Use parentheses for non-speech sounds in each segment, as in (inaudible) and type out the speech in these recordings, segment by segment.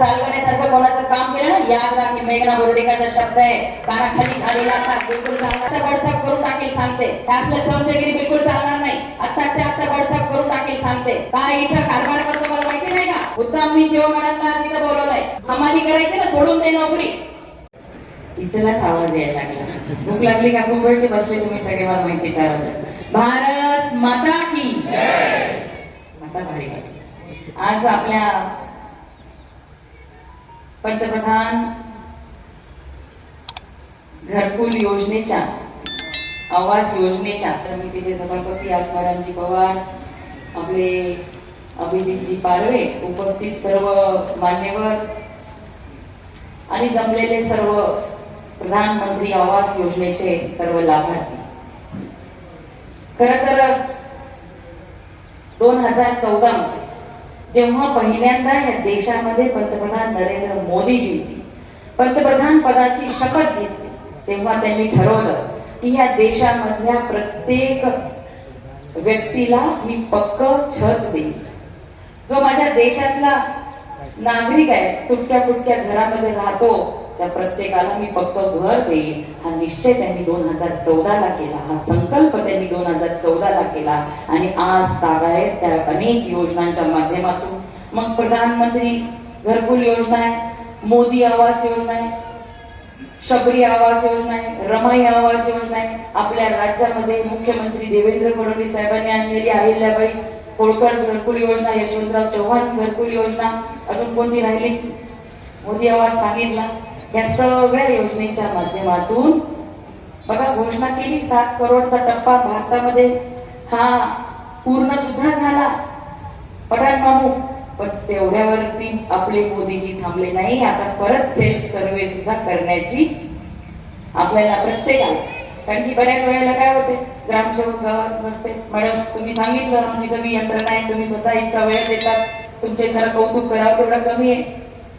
सालवण्यासारखं कोणाचं काम केलं ना याद राखी मेघना बोर्डीकरचा शब्द आहे. कानाखाली झालेला आता बिलकुल चालणार आता बडथक करून टाकेल सांगते. काय असलं चमचगिरी बिलकुल चालणार नाही. आत्ताच्या आता बडथक करून टाकेल सांगते. काय इथं कारभार करतो मला माहिती नाही का? उत्तम मी सेवा मॅडमला तिथं बोलवलंय. हमाली करायची ना सोडून दे नोकरी. इथलाच आवाज यायला लागला. भूक लागली का? खूप वेळचे बसले तुम्ही सगळे मला माहिती चालवलं भारत माता की माता भारी आज आपल्या पंतप्रधान घरकुल योजनेच्या आवास योजनेच्या समितीचे सभापती आत्मारामजी पवार आपले अभिजितजी पारवे उपस्थित सर्व मान्यवर आणि जमलेले सर्व प्रधानमंत्री आवास योजनेचे सर्व लाभार्थी. खर तर दोन हजार चौदा मध्ये जेव्हा पहिल्यांदा या देशामध्ये पंतप्रधान नरेंद्र मोदीजी पंतप्रधान पदाची शपथ घेतली तेव्हा त्यांनी ठरवलं की ह्या देशामधल्या प्रत्येक व्यक्तीला मी पक्क छत देईन. जो माझ्या देशातला नागरिक आहे. तुटक्या फुटक्या घरामध्ये राहतो. त्या प्रत्येकाला मी पक्क घर देईन. हा निश्चय त्यांनी दोन हजार चौदाला केला. हा संकल्प त्यांनी दोन हजार चौदाला केला. आणि आज तागायत त्या अनेक योजनांच्या माध्यमातून. मग प्रधानमंत्री घरकुल योजना आहे. मोदी आवास योजना आहे. शबरी आवास योजना आहे. रमाई आवास योजना आहे. आपल्या राज्यामध्ये मुख्यमंत्री देवेंद्र फडणवीस साहेबांनी आणलेली अहिल्याबाई होळकर घरकुल योजना यशवंतराव चव्हाण घरकुल योजना अजून कोणती राहिली? मोदी आवाज सांगितला. या सगळ्या योजनेच्या माध्यमातून बघा घोषणा केली सात करोडचा टप्पा भारतामध्ये. हा पूर्ण सुद्धा झाला. पठाण मामू पण तेवढ्यावरती आपले मोदीजी थांबले नाही. आता परत सेल्फ सर्वे सुद्धा करण्याची आपल्याला प्रत्येकाला. कारण की बऱ्याच वेळेला काय होते? ग्रामसेवक गावात नसते. मॅडम तुम्ही सांगितलं आमची सगळी यंत्रणा आहे तुम्ही स्वतः इतका वेळ देतात. तुमचे खरं कौतुक करावं तेवढं कमी आहे.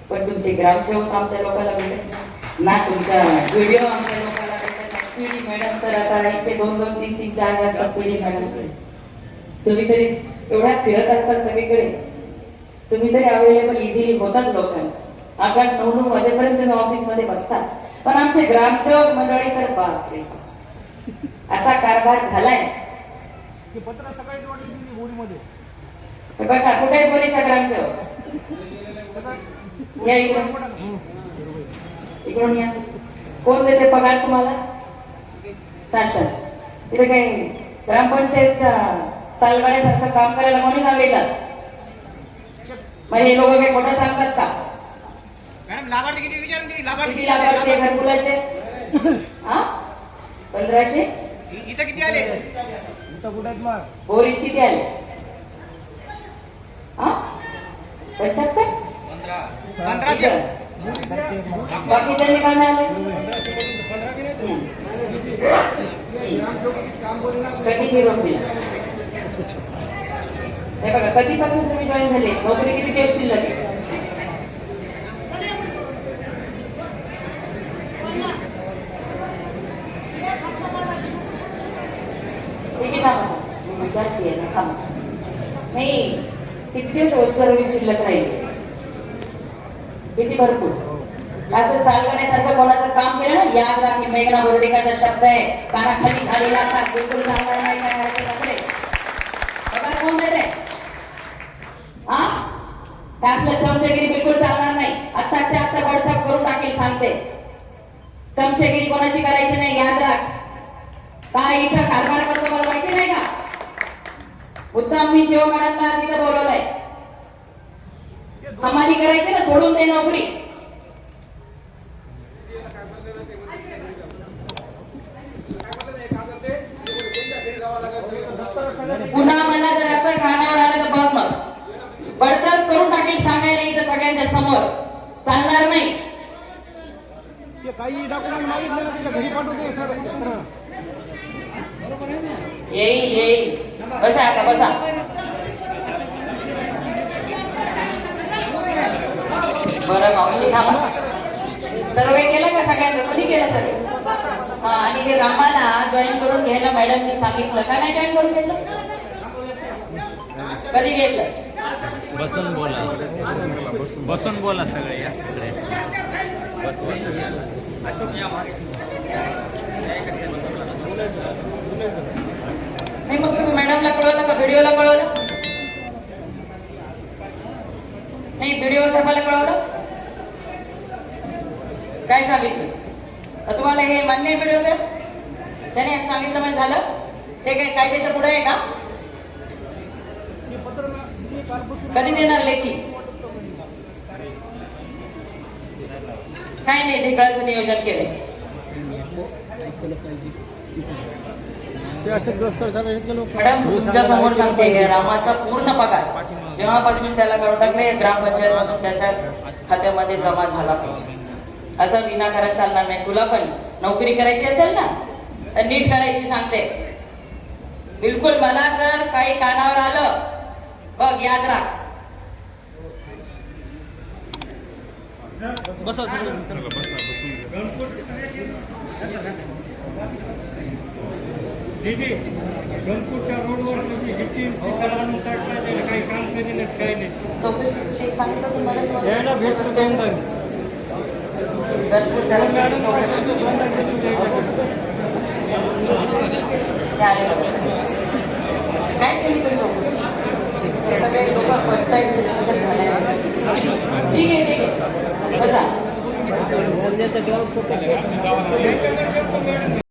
पण तुमचे ग्रामसेवक आमच्या लोकांना भेटत नाही. ना तुमचा व्हिडिओ आमच्या लोकांना भेटत नाही. पिढी मॅडम तर आता इथे दोन दोन तीन तीन चार असतात पिढी मॅडम तुम्ही तरी एवढ्या फिरत असतात सगळीकडे. तुम्ही तरी अवेलेबल इझिली होतात लोकांना आठ नऊ नऊ वाजेपर्यंत ऑफिसमध्ये बसतात पण आमचे ग्रामसेवक मंडळी तर बापरे. असा कारभार झालाय. बघा कुठे आहे पोलीचा ग्रामसेवक या इकडून. इकडून या. कोण देते पगार तुम्हाला? शासन. तिथे काही ग्रामपंचायतच्या सालगाड्यासारखं काम करायला कोणी सांगितलं? मग हे लोक काही खोटं सांगतात का? किती लाभार्थी घरकुलाचे? (coughs) हा? पंधराशे? इथं किती आले? इथं कुठे मग? बोरीत किती आले? हा? पंच्याहत्तर? पंधराशे बाकीच्यांनी काय मिळाले कधी निरोप दिला? हे बघा कधीपासून तुम्ही जॉईन झाले? नोकरी किती दिवस शिल्लक आहे ठीक आहे थांबा मी विचारते ना नाही किती दिवस शिल्लक राहील. किती भरपूर. असं सालवण्यासारखं कोणाचं काम केलं ना याद राखी मेघना बोर्डेकरचा शब्द आहे. कानाखाली झालेला आता बिलकुल चालणार नाही काय कपडे बघा कोण देते हा? असलं चमचगिरी बिलकुल चालणार नाही. आत्ताच्या आत्ता बडथाप करून टाकेल सांगते. चमचेगिरी कोणाची करायची नाही याद राख. काय इथं कारभार करतो मला माहिती नाही का? उत्तम मी सेवा मॅडमला तिथं बोलवलंय. हमाली करायची ना सोडून दे नोकरी. पुन्हा मला जर असं खाण्यावर आलं तर बघ मग. बडतर्फ करून टाकेल सांगायला इथं सगळ्यांच्या समोर. चालणार नाही. ते काही डॉक्युमेंट मागितले ना त्याच्या घरी पाठवते सर. येईल येईल. बसा आता बसा. बरं मावशी थांबा. सर्वे केलं का सगळ्यांचं? कोणी केलं सगळं हा आणि हे रामाला जॉईन करून घ्यायला मॅडमनी सांगितलं का नाही जॉईन करून घेतलं? कधी घेतलं? बसून बोला. बसून बोला सगळे या सगळे. नाही मग तुम्ही मॅडमला कळवलं का व्हिडिओला कळवलं नाही व्हिडिओ साहेबाला कळवलं काय सांगितलं? तुम्हाला हे मान्य आहे व्हिडिओ साहेब? त्याने सांगितलं म्हणजे झालं. ते काय कायद्याच्या पुढे आहे का? कधी देणार लेखी? काय नाही ढेकळाचं नियोजन केलंय. मॅडम तुमच्यासमोर सांगते हे रामाचा पूर्ण पगार. जेव्हापासून त्याला कळून टाकले ग्रामपंचायत त्याच्या खात्यामध्ये जमा झाला पाहिजे. असं विनाकारण चालणार नाही. तुला पण नोकरी करायची असेल ना तर नीट करायची सांगते. बिलकुल मला जर काही कानावर आलं बघ याद राख. बसा सगळे दीदी गणपूरच्या रोडवर गिट्टीची कला आणून टाकला त्याला काही काम केलेलं काही नाही चौकशी एक सांगितलं तुम्हाला? यायला भेट. करून. काय केली पण चौकशी? हे सगळे लोक बघतायत ठीक आहे ठीक आहे कसा?